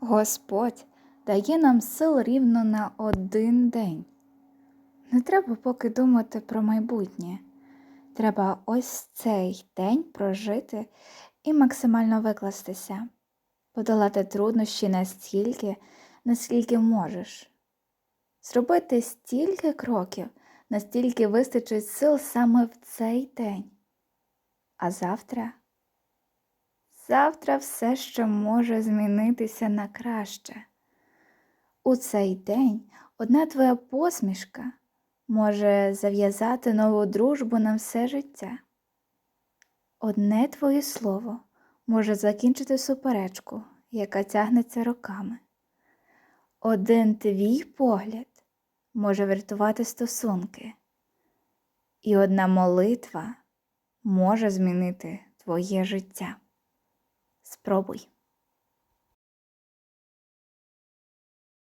Господь дає нам сил рівно на один день. Не треба поки думати про майбутнє. Треба ось цей день прожити і максимально викластися, подолати труднощі настільки, наскільки можеш, зробити стільки кроків, настільки вистачить сил саме в цей день. А завтра? Завтра все ще може змінитися на краще. У цей день одна твоя посмішка може зав'язати нову дружбу на все життя. Одне твоє слово може закінчити суперечку, яка тягнеться роками. Один твій погляд може врятувати стосунки, і одна молитва може змінити твоє життя. Spróbuj.